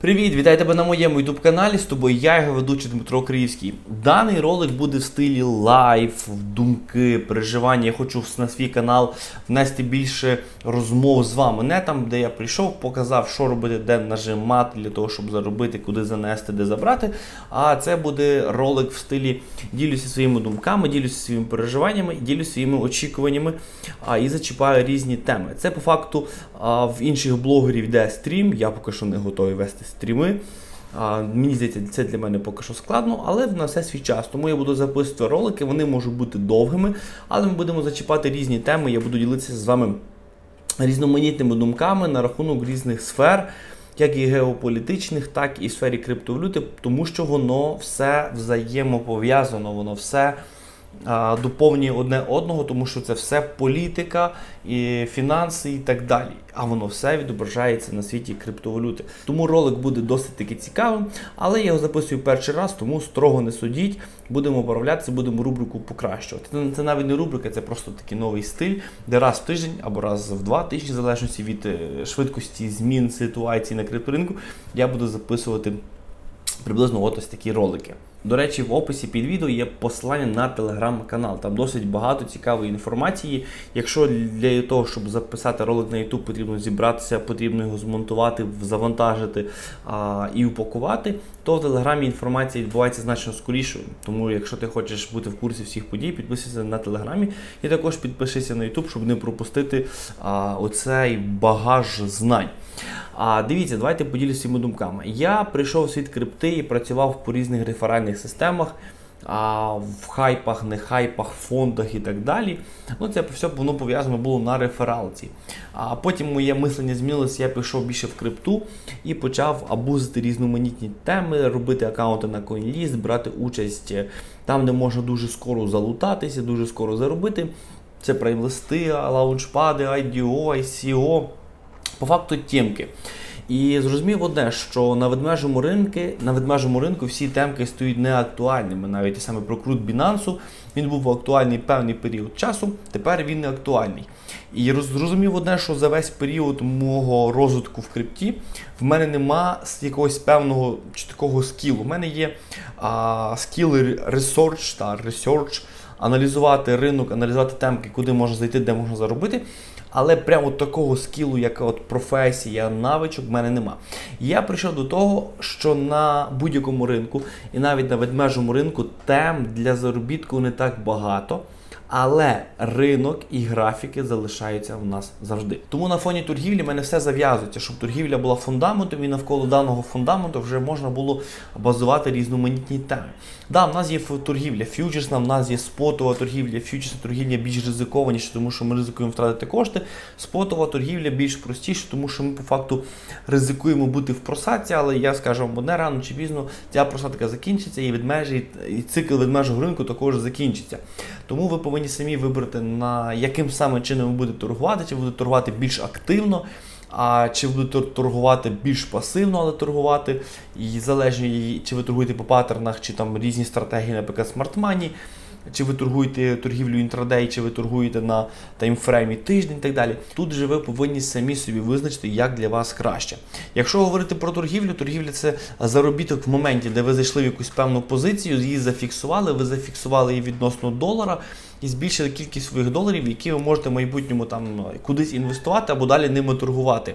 Привіт, вітаю тебе на моєму youtube каналі. З тобою я, його ведучий Дмитро Криївський. Даний ролик буде в стилі лайф, думки, переживання. Я хочу на свій канал внести більше розмов з вами. Не там, де я прийшов, показав, що робити, де нажимати для того, щоб заробити, куди занести, де забрати. А це буде ролик в стилі ділюся своїми думками, ділюся своїми переживаннями, ділюся своїми очікуваннями а, і зачіпаю різні теми. Це по факту а, в інших блогерів йде стрім. Я поки що не готовий вести стріми. А, мені здається, це для мене поки що складно, але на все свій час. Тому я буду записувати ролики, вони можуть бути довгими, але ми будемо зачіпати різні теми. Я буду ділитися з вами різноманітними думками на рахунок різних сфер, як і геополітичних, так і в сфері криптовалюти, тому що воно все взаємопов'язано, воно все доповнює одне одного, тому що це все політика, і фінанси і так далі. А воно все відображається на світі криптовалюти. Тому ролик буде досить таки цікавим, але я його записую перший раз, тому строго не судіть. Будемо управлятися, будемо рубрику покращувати. Це, навіть не рубрика, це просто такий новий стиль, де раз в тиждень або раз в два тижні, в залежності від е, швидкості змін ситуації на крипторинку, я буду записувати приблизно ось такі ролики. До речі, в описі під відео є посилання на телеграм-канал. Там досить багато цікавої інформації. Якщо для того, щоб записати ролик на YouTube, потрібно зібратися, потрібно його змонтувати, завантажити а, і упакувати, то в телеграмі інформація відбувається значно скоріше. Тому, якщо ти хочеш бути в курсі всіх подій, підписуйся на телеграмі і також підпишися на YouTube, щоб не пропустити а, оцей багаж знань. А дивіться, давайте поділюся своїми думками. Я прийшов в світ крипти і працював по різних реферальних системах, а, в хайпах, не хайпах, фондах і так далі. Ну, це все воно пов'язано було на рефералці. А потім моє мислення змінилося, я пішов більше в крипту і почав абузити різноманітні теми, робити аккаунти на CoinList, брати участь там, де можна дуже скоро залутатися, дуже скоро заробити. Це прайм-листи, лаунчпади, IDO, ICO по факту тємки. І зрозумів одне, що на ведмежому ринку, на ведмежому ринку всі темки стають неактуальними. Навіть саме прокрут Бінансу він був актуальний певний період часу, тепер він не актуальний. І зрозумів одне, що за весь період мого розвитку в крипті в мене нема якогось певного чи такого скілу. У мене є а, скіли research та research, аналізувати ринок, аналізувати темки, куди можна зайти, де можна заробити. Але прямо такого скілу, як от професія, навичок, в мене нема. Я прийшов до того, що на будь-якому ринку, і навіть на ведмежому ринку, тем для заробітку не так багато. Але ринок і графіки залишаються в нас завжди. Тому на фоні торгівлі мене все зав'язується, щоб торгівля була фундаментом, і навколо даного фундаменту вже можна було базувати різноманітні теми. Да, в нас є торгівля фьючерсна, в нас є спотова торгівля, фьючерсна торгівля більш ризикованіша, тому що ми ризикуємо втратити кошти. Спотова торгівля більш простіша, тому що ми по факту ризикуємо бути в просадці, але я скажу вам одне рано чи пізно ця просадка закінчиться, і ведмежі, і цикл ведмежого ринку також закінчиться. Тому ви повинні самі вибрати, на яким саме чином ви будете торгувати, чи будете торгувати більш активно. А чи будете торгувати більш пасивно, але торгувати, і залежно, чи ви торгуєте по паттернах, чи там різні стратегії, наприклад, смарт-мані, чи ви торгуєте торгівлю інтрадей, чи ви торгуєте на таймфреймі тиждень і так далі. Тут же ви повинні самі собі визначити, як для вас краще. Якщо говорити про торгівлю, торгівля це заробіток в моменті, де ви зайшли в якусь певну позицію, її зафіксували, ви зафіксували її відносно долара. І збільшили кількість своїх доларів, які ви можете в майбутньому там кудись інвестувати або далі ними торгувати.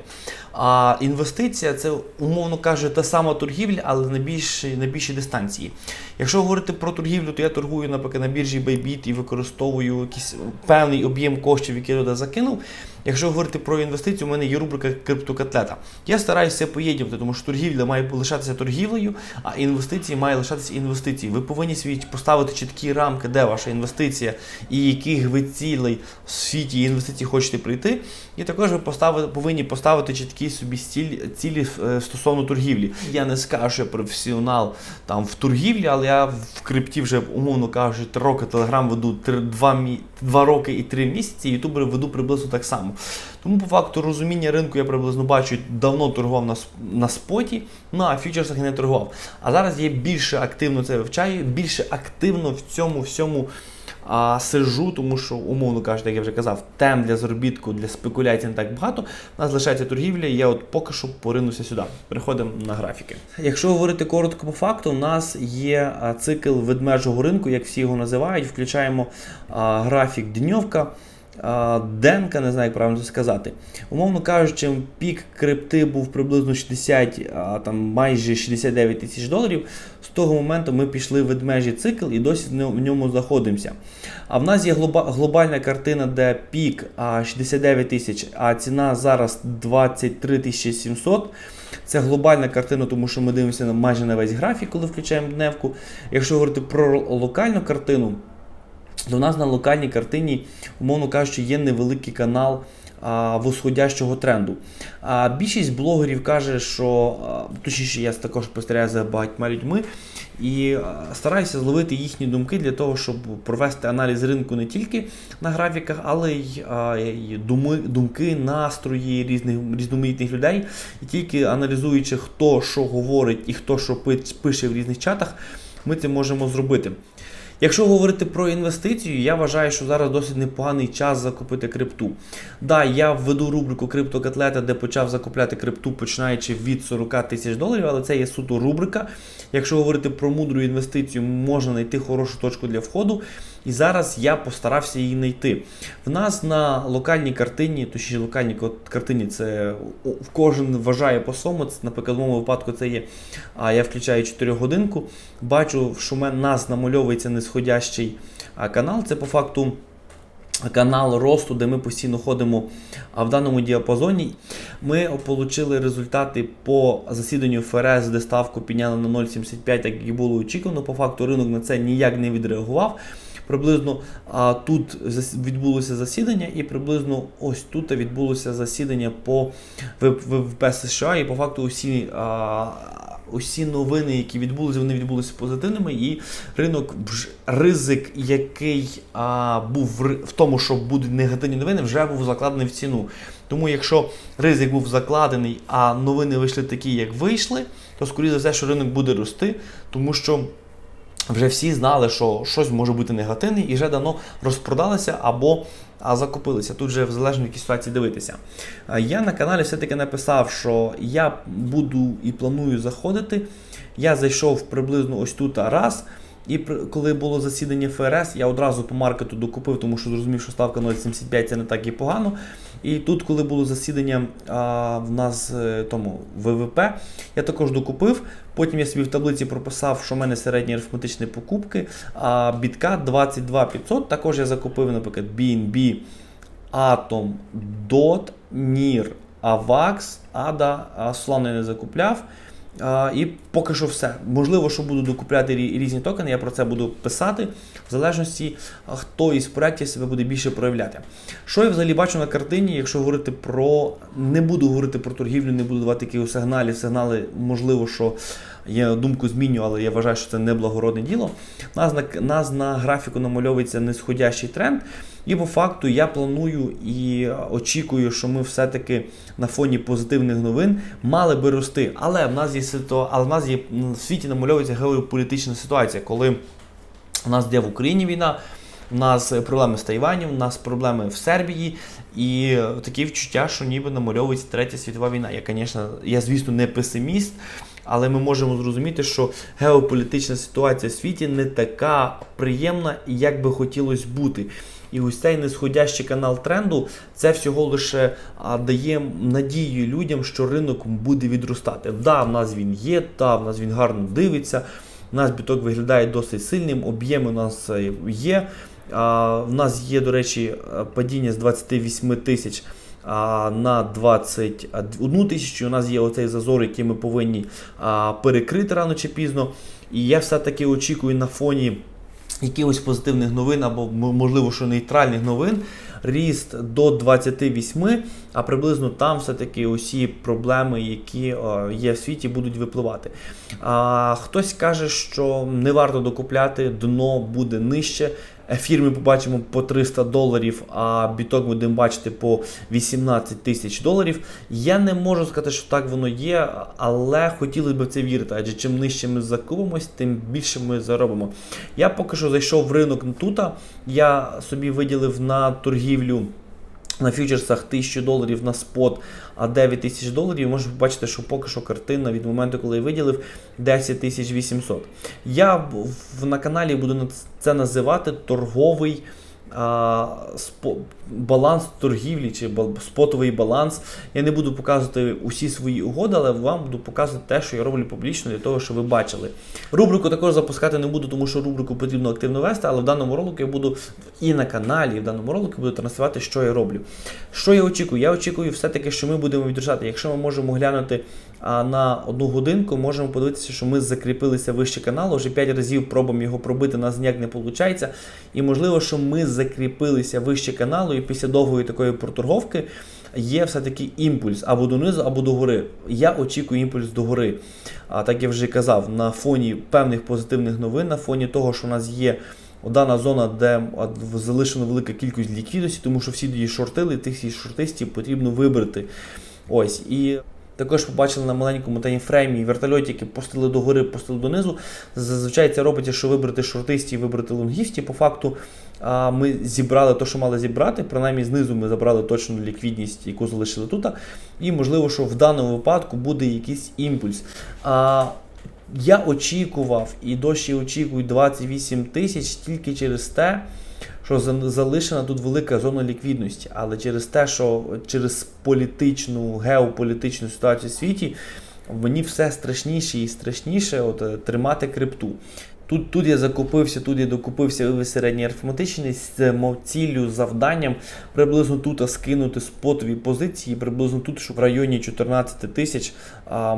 А інвестиція це, умовно кажучи, та сама торгівля, але на більшій на більшій дистанції. Якщо говорити про торгівлю, то я торгую, наприклад, на біржі Bybit і використовую якийсь певний об'єм коштів, який туди закинув. Якщо говорити про інвестицію, у мене є рубрика криптокотлета. Я стараюся поєднувати, тому що торгівля має лишатися торгівлею, а інвестиції має лишатися інвестицією. Ви повинні свій поставити чіткі рамки, де ваша інвестиція і яких ви цілей в світі інвестицій хочете прийти. І також ви поставити, повинні поставити чіткі собі цілі, цілі стосовно торгівлі. Я не скажу, що професіонал там в торгівлі, але я в крипті вже умовно кажучи, 3 роки телеграм веду 3, 2, 2 роки і 3 місяці. Ютубер веду приблизно так само. Тому, по факту, розуміння ринку я приблизно бачу, давно торгував на на споті, ну а фьючерсах не торгував. А зараз я більше активно це вивчаю, більше активно в цьому всьому а, сижу, тому що, умовно кажучи, як я вже казав, тем для заробітку, для спекуляцій не так багато. У нас залишається торгівля, і я от поки що поринуся сюди. Переходимо на графіки. Якщо говорити коротко по факту, у нас є цикл ведмежого ринку, як всі його називають. Включаємо а, графік дньовка. Денка, не знаю, як правильно сказати. Умовно кажучи, пік крипти був приблизно 60, а, там майже 69 тисяч доларів. З того моменту ми пішли в ведмежий цикл і досі в ньому- знаходимося. А в нас є глобальна картина, де пік 69 тисяч, а ціна зараз 23 тисячі 700. Це глобальна картина, тому що ми дивимося майже на весь графік, коли включаємо дневку. Якщо говорити про локальну картину, в нас на локальній картині, умовно кажучи, є невеликий канал а, восходящого тренду. А, більшість блогерів каже, що а, точніше, я також спостерігаю за багатьма людьми і стараюся зловити їхні думки для того, щоб провести аналіз ринку не тільки на графіках, але й, а, й думи, думки, настрої різних різноманітних людей. І тільки аналізуючи, хто що говорить і хто що пише в різних чатах, ми це можемо зробити. Якщо говорити про інвестицію, я вважаю, що зараз досить непоганий час закупити крипту. Да, я введу рубрику криптокатлета, де почав закупляти крипту, починаючи від 40 тисяч доларів, але це є суто рубрика. Якщо говорити про мудру інвестицію, можна знайти хорошу точку для входу. І зараз я постарався її знайти. В нас на локальній картині, точніше локальній картині, це кожен вважає по Наприклад, в моєму випадку це є. А я включаю 4 годинку, бачу, що в мене нас намальовується нисходящий канал. Це по факту. Канал росту, де ми постійно ходимо в даному діапазоні. Ми отримали результати по засіданню ФРС, де ставку підняли на 0,75, так як і було очікувано. По факту ринок на це ніяк не відреагував. Приблизно а, тут відбулося засідання, і приблизно ось тут відбулося засідання по ВВП США. І по факту усі, а, усі новини, які відбулися, вони відбулися позитивними. І ринок ризик, який а, був в тому, що будуть негативні новини, вже був закладений в ціну. Тому якщо ризик був закладений, а новини вийшли такі, як вийшли, то скоріше за все, що ринок буде рости, тому що вже всі знали, що щось може бути негативне, і вже давно розпродалися або закупилися. Тут вже в залежно ситуації дивитися. Я на каналі все-таки написав, що я буду і планую заходити. Я зайшов приблизно ось тут раз. І коли було засідання ФРС, я одразу по маркету докупив, тому що зрозумів, що ставка 0,75 це не так і погано. І тут, коли було засідання а, в нас е, тому ВВП, я також докупив. Потім я собі в таблиці прописав, що в мене середні арифметичні покупки. А бітка 22 500. Також я закупив, наприклад, BNB, Atom, DOT, NIR, AVAX, ADA, Solana я не закупляв. А, і поки що все. Можливо, що буду докупляти рі- різні токени, я про це буду писати, в залежності, хто із проєктів себе буде більше проявляти. Що я взагалі бачу на картині, якщо говорити про. Не буду говорити про торгівлю, не буду давати якихось сигналів. Сигнали, можливо, що я думку зміню, але я вважаю, що це неблагородне діло. Нас на, нас на графіку намальовується нисходящий тренд. І по факту я планую і очікую, що ми все-таки на фоні позитивних новин мали би рости. Але в нас є ситу... але в нас є в світі намальовується геополітична ситуація, коли у нас йде в Україні війна. У нас проблеми з Тайванем, у нас проблеми в Сербії, і такі відчуття, що ніби намальовується третя світова війна. Я, звісно, я, звісно, не песиміст, але ми можемо зрозуміти, що геополітична ситуація в світі не така приємна, як би хотілося бути. І ось цей нисходящий канал тренду це всього лише дає надію людям, що ринок буде відростати. Да, в нас він є, та в нас він гарно дивиться. У нас біток виглядає досить сильним, об'єми у нас е, є. В нас є, до речі, е, падіння з 28 тисяч на 21 тисячу. У нас є оцей зазор, який ми повинні перекрити рано чи пізно. І я все-таки очікую на фоні якихось позитивних новин або можливо, що нейтральних новин. Ріст до 28, а приблизно там все-таки усі проблеми, які е, є в світі, будуть випливати. А, хтось каже, що не варто докупляти, дно буде нижче. Ефір ми побачимо по 300 доларів, а біток будемо бачити по 18 тисяч доларів. Я не можу сказати, що так воно є, але хотілося б в це вірити, адже чим нижче ми закупимось, тим більше ми заробимо. Я поки що зайшов в ринок тута. Я собі виділив на торгівлю. На фьючерсах 1000 доларів на спот, а 9 тисяч доларів. Можете побачити, що поки що картина від моменту, коли я виділив 10 тисяч 800. Я на каналі буду це називати торговий баланс торгівлі чи спотовий баланс. Я не буду показувати усі свої угоди, але вам буду показувати те, що я роблю публічно для того, щоб ви бачили. Рубрику також запускати не буду, тому що рубрику потрібно активно вести, але в даному ролику я буду і на каналі, і в даному ролику буду транслювати, що я роблю. Що я очікую? Я очікую все-таки, що ми будемо відрушати. Якщо ми можемо глянути на одну годинку, можемо подивитися, що ми закріпилися вище каналу. Вже 5 разів пробуємо його пробити, нас ніяк не виходить. І можливо, що ми закріпилися вище каналу, і після довгої такої проторговки є все-таки імпульс або донизу, або догори. Я очікую імпульс догори. А так я вже казав, на фоні певних позитивних новин, на фоні того, що у нас є дана зона, де залишена велика кількість ліквідності, тому що всі її шортили, тих всіх шортистів потрібно вибрати. Ось і. Також побачили на маленькому таймфреймі вертольотики постили догори, постили донизу. Зазвичай це робиться, що вибрати шортисті і вибрати лонгісті. По факту ми зібрали те, що мали зібрати. Принаймні знизу ми забрали точну ліквідність, яку залишили тут. І можливо, що в даному випадку буде якийсь імпульс. Я очікував і досі очікую 28 тисяч тільки через те, що за- залишена тут велика зона ліквідності, але через те, що через політичну, геополітичну ситуацію в світі, мені все страшніше і страшніше от, е, тримати крипту. Тут, тут я закупився, тут я докупився вивіз середній арифметичний з мов ціллю, завданням приблизно тут скинути спотові позиції, приблизно тут, що в районі 14 тисяч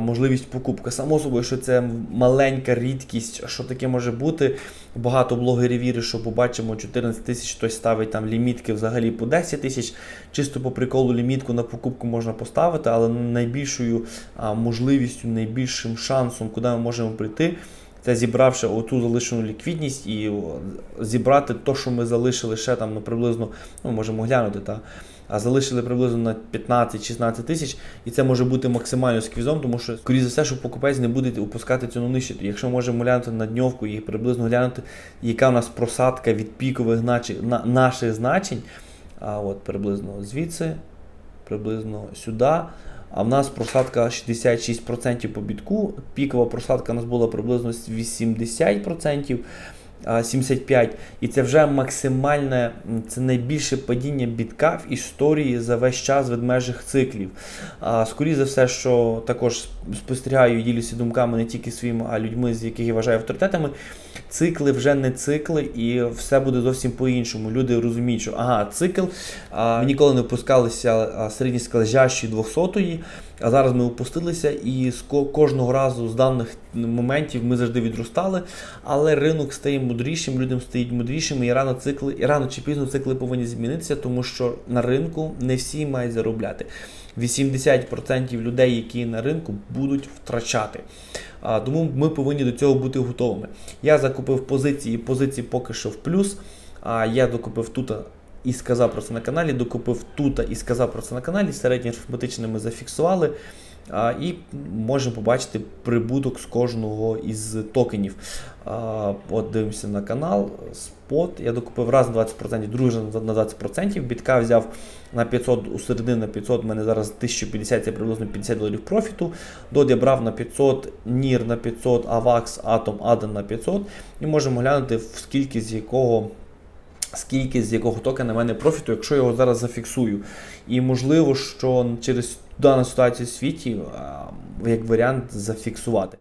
можливість покупки. Само собою, що це маленька рідкість, що таке може бути. Багато блогерів вірять, що побачимо 14 тисяч, хтось ставить там лімітки взагалі по 10 тисяч. Чисто по приколу лімітку на покупку можна поставити, але найбільшою можливістю, найбільшим шансом, куди ми можемо прийти. Це зібравши оту залишену ліквідність і зібрати те, що ми залишили ще там ну, приблизно, ну можемо глянути, та, а залишили приблизно на 15-16 тисяч, і це може бути максимально сквізом, тому що, скоріше за все, що покупець не буде опускати ціну нижче. То Якщо можемо глянути на дньовку і приблизно глянути, яка в нас просадка від пікових на, наших значень, а от приблизно звідси, приблизно сюди. А в нас просадка 66% по бітку. Пікова просадка у нас була приблизно 80%. а, 75, і це вже максимальне, це найбільше падіння бітка в історії за весь час ведмежих циклів. А, Скоріше за все, що також спостерігаю ділюся думками не тільки своїми, а людьми, з яких я вважаю авторитетами. Цикли вже не цикли, і все буде зовсім по-іншому. Люди розуміють, що ага, цикл. Ми ніколи не опускалися середні скалежащі 200-ї, а зараз ми опустилися, і з кожного разу з даних моментів ми завжди відростали. Але ринок стає мудрішим, людям стають мудрішими, і рано цикли, і рано чи пізно цикли повинні змінитися, тому що на ринку не всі мають заробляти. 80% людей, які на ринку, будуть втрачати. Тому ми повинні до цього бути готовими. Я закупив позиції, позиції поки що в плюс. Я докупив тут і сказав про це на каналі, докупив тут і сказав про це на каналі. Середні арифметичне ми зафіксували. І можемо побачити прибуток з кожного із токенів. От дивимося на канал. Спот. Я докупив раз на 20%, другий на 20%. Бітка взяв на 500 у середини на 500, у мене зараз 1050, це приблизно 50 доларів профіту. Дод я брав на 500, NIR на 500, AVAX, Atom, ADEN на 500. І можемо глянути, скільки з якого. Скільки з якого токена в мене профіту, якщо я його зараз зафіксую. І можливо, що через дану ситуацію в світі, як варіант, зафіксувати.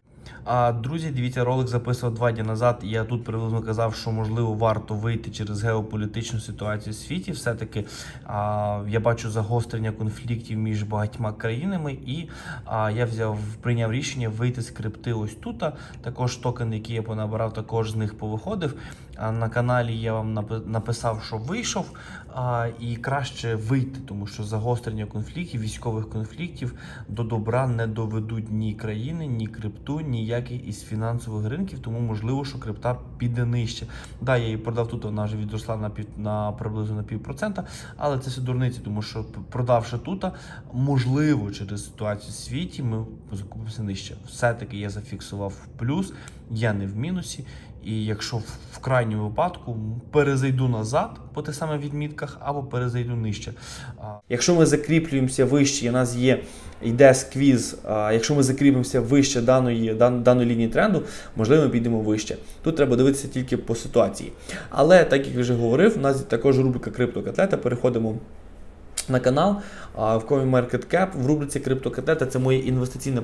А, друзі, дивіться, ролик записував два дні назад. Я тут приблизно казав, що можливо варто вийти через геополітичну ситуацію в світі. Все-таки а, я бачу загострення конфліктів між багатьма країнами, і а, я взяв прийняв рішення вийти з крипти ось тут. Також токен, який я понабирав, також з них повиходив. На каналі я вам написав, що вийшов, а, і краще вийти, тому що загострення конфліктів, військових конфліктів до добра не доведуть ні країни, ні крипту, ніяких із фінансових ринків, тому можливо, що крипта піде нижче. Да, я її продав тут, вона вже відросла на пів на приблизно на півпроцента, але це все дурниці, тому що продавши тут, можливо, через ситуацію в світі ми закупимося нижче. Все-таки я зафіксував в плюс, я не в мінусі. І якщо в- крайньому випадку перезайду назад по тих самих відмітках або перезайду нижче. Якщо ми закріплюємося вище, і у нас є йде сквіз. Якщо ми закріпимося вище даної, дан, даної лінії тренду, можливо, ми підемо вище. Тут треба дивитися тільки по ситуації. Але так як вже говорив, у нас також рубрика криптокатлета. Переходимо на канал в CoinMarketCap в рубриці криптокатета це моє інвестиційне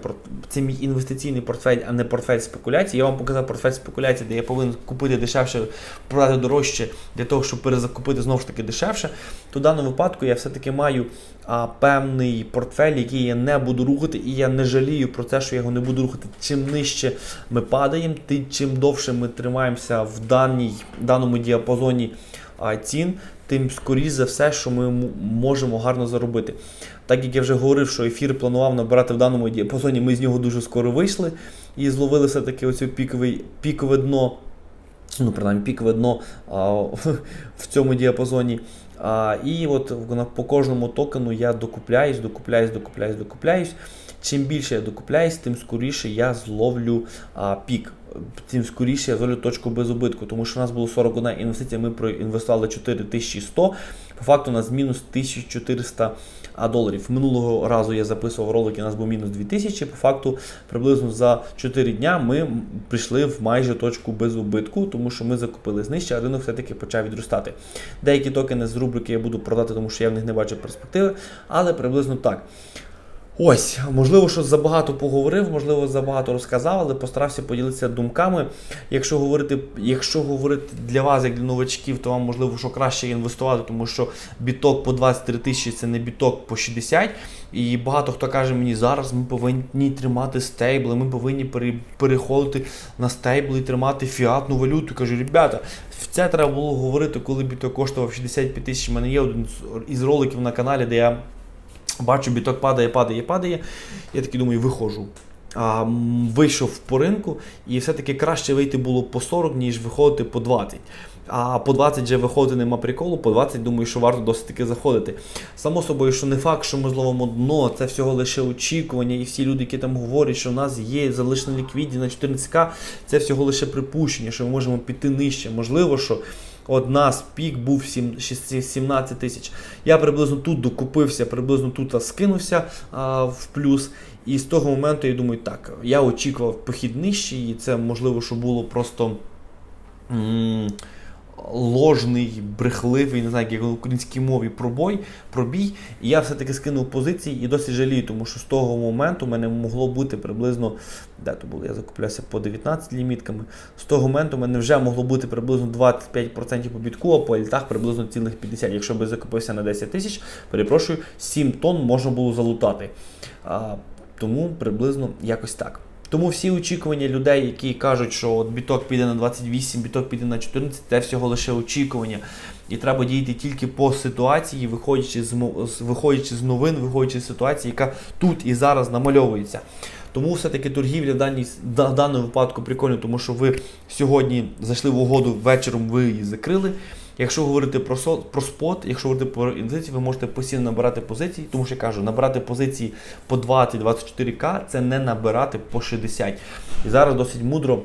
це мій інвестиційний портфель, а не портфель спекуляцій. Я вам показав портфель спекуляцій, де я повинен купити дешевше, продати дорожче для того, щоб перезакупити знову ж таки дешевше. То в даному випадку я все-таки маю а, певний портфель, який я не буду рухати, і я не жалію про те, що я його не буду рухати. Чим нижче ми падаємо, ти, чим довше ми тримаємося в даній, даному діапазоні а, цін, тим скоріш за все, що ми можемо гарно заробити. Так як я вже говорив, що ефір планував набирати в даному діапазоні, ми з нього дуже скоро вийшли і зловили все-таки оце пікове, пікове дно, ну, принаймні пікове дно а, в цьому діапазоні. А, і от по кожному токену я докупляюсь, докупляюсь, докупляюсь, докупляюсь. Чим більше я докупляюсь, тим скоріше я зловлю а, пік. Тим скоріше я зловлю точку без убитку, тому що у нас було 41 інвестиція, ми проінвестували 4100, по факту у нас мінус 1400 доларів. Минулого разу я записував ролик, у нас був мінус 2000. По факту, приблизно за 4 дня ми прийшли в майже точку без убитку, тому що ми закупили нижче, а ринок все-таки почав відростати. Деякі токени з рубрики я буду продати, тому що я в них не бачу перспективи, але приблизно так. Ось, можливо, що забагато поговорив, можливо, забагато розказав, але постарався поділитися думками. Якщо говорити, якщо говорити для вас, як для новачків, то вам можливо, що краще інвестувати, тому що біток по 23 тисячі це не біток по 60. І багато хто каже мені, зараз ми повинні тримати стейбли, ми повинні переходити на стейбли і тримати фіатну валюту. Кажу, ребята, це треба було говорити, коли біток коштував 65 тисяч. У мене є один із роликів на каналі, де я Бачу, біток падає, падає, падає. Я такий думаю, виходжу. А, вийшов по ринку, і все-таки краще вийти було по 40, ніж виходити по 20. А по 20 вже виходити нема приколу, по 20 думаю, що варто досить таки заходити. Само собою, що не факт, що ми зловимо дно, це всього лише очікування, і всі люди, які там говорять, що в нас є залишені ліквідні на 14к, це всього лише припущення, що ми можемо піти нижче. Можливо, що От з пік був сім- шість- 17 тисяч. Я приблизно тут докупився, приблизно тут скинувся а, в плюс. І з того моменту я думаю, так, я очікував похід нижчий, і це можливо, що було просто. м, Ложний, брехливий, не знаю, як в українській мові пробой, пробій. І я все-таки скинув позиції і досить жалію, тому що з того моменту мене могло бути приблизно, де то було, я закуплявся по 19 лімітками. З того моменту мене вже могло бути приблизно 25% по бітку, а по альтах приблизно цілих 50. Якщо би закупився на 10 тисяч, перепрошую, 7 тонн можна було залутати. А, тому приблизно якось так. Тому всі очікування людей, які кажуть, що от біток піде на 28, біток піде на 14, це всього лише очікування. І треба діяти тільки по ситуації, виходячи з, виходячи з новин, виходячи з ситуації, яка тут і зараз намальовується. Тому все-таки торгівля в, даній, в даному випадку прикольно, тому що ви сьогодні зайшли в угоду, вечором ви її закрили. Якщо говорити про, со, про спот, якщо говорити про інвестиції, ви можете постійно набирати позиції, тому що я кажу, набирати позиції по 20-24к це не набирати по 60. І зараз досить мудро.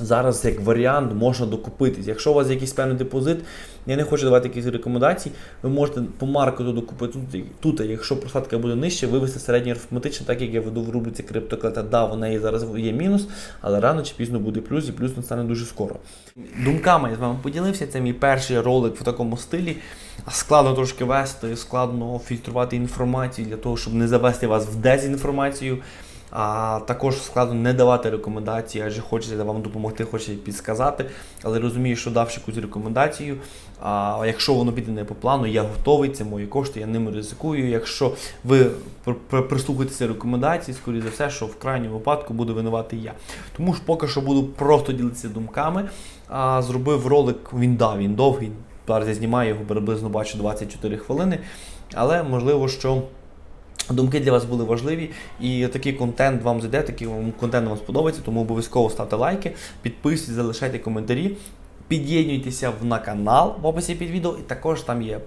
Зараз як варіант можна докупитись. Якщо у вас якийсь певний депозит, я не хочу давати якісь рекомендації, ви можете по маркету докупити тут, тут, якщо просадка буде нижче, вивести середній арифметично, так як я веду в рубриці криптоклета. Да, в неї зараз є мінус, але рано чи пізно буде плюс, і плюс настане дуже скоро. Думками я з вами поділився. Це мій перший ролик в такому стилі. Складно трошки вести, складно фільтрувати інформацію для того, щоб не завести вас в дезінформацію. А також складно не давати рекомендації, адже хочеться вам допомогти, хочеться підсказати. Але розумію, що давши якусь рекомендацію, а якщо воно піде не по плану, я готовий, це мої кошти, я ними ризикую. Якщо ви пр- пр- прислухаєтеся рекомендації, скоріше за все, що в крайньому випадку буду винуватий я. Тому ж поки що буду просто ділитися думками. А, зробив ролик, він да, він довгий. Зараз я знімаю його приблизно бачу 24 хвилини. Але можливо, що думки для вас були важливі, і такий контент вам зайде, такий контент вам сподобається, тому обов'язково ставте лайки, підписуйтесь, залишайте коментарі, під'єднуйтеся на канал в описі під відео, і також там є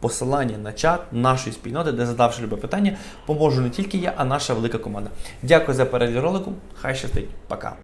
посилання на чат нашої спільноти, де задавши любе питання, поможу не тільки я, а наша велика команда. Дякую за перегляд ролику. Хай щастить. Пока.